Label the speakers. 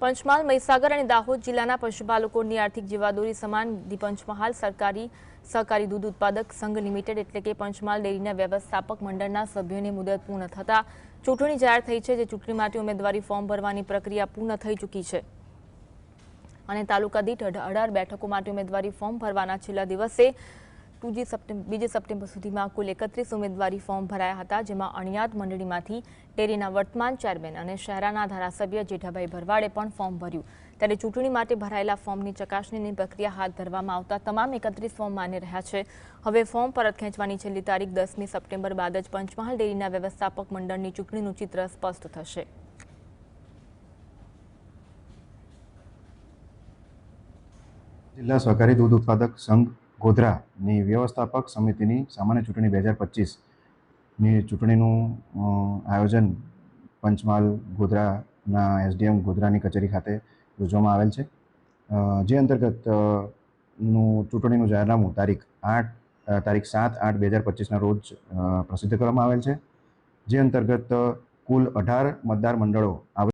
Speaker 1: પંચમહાલ, મહીસાગર અને દાહોદ જિલ્લાના પશુપાલકોની આર્થિક જીવાદોરી સમાન. દી પંચમહાલ સરકારી સહકારી દૂધ ઉત્પાદક સંઘ લિમિટેડ એટલે કે પંચમહાલ ડેરીના વ્યવસ્થાપક મંડળના સભ્યોની મુદત પૂર્ણ થતાં ચૂંટણી જાહેર થઈ છે, જે ચૂંટણી માટે ઉમેદવારી ફોર્મ ભરવાની પ્રક્રિયા પૂર્ણ થઈ ચૂકી છે. અને તાલુકા દીઠ અઢ- અઢાર બેઠકો માટે ઉમેદવારી ફોર્મ ભરવાના છેલ્લા દિવસે ટુજી સપ્ટેમ્બર બીજી સપ્ટેમ્બર સુધીમાં કુલ એકત્રીસ ઉમેદવારી ફોર્મ ભરાયા હતા, જેમાં અણિયાત મંડળીમાંથી ડેરીના વર્તમાન ચેરમેન અને શહેરાના ધારાસભ્ય જેઠાભાઈ ભરવાડે પણ ફોર્મ ભર્યું. ત્યારે ચૂંટણી માટે ભરાયેલા ફોર્મની ચકાસણીની પ્રક્રિયા હાથ ધરવામાં આવતા તમામ એકત્રીસ ફોર્મ માન્ય રહ્યા છે. હવે ફોર્મ પરત ખેંચવાની છેલ્લી તારીખ દસમી સપ્ટેમ્બર બાદ જ પંચમહાલ ડેરીના વ્યવસ્થાપક મંડળની ચૂંટણીનું ચિત્ર સ્પષ્ટ થશે.
Speaker 2: જિલ્લા સહકારી દૂધ ઉત્પાદક સંઘ ગોધરાની વ્યવસ્થાપક સમિતિની સામાન્ય ચૂંટણી બે હજાર પચીસની ચૂંટણીનું આયોજન પંચમહાલ ગોધરાના એસડીએમ ગોધરાની કચેરી ખાતે યોજવામાં આવેલ છે. જે અંતર્ગતનું ચૂંટણીનું જાહેરનામું તારીખ આઠ તારીખ સાત આઠ બે હજાર પચીસના રોજ પ્રસિદ્ધ કરવામાં આવેલ છે. જે અંતર્ગત કુલ અઢાર મતદાર મંડળો આવે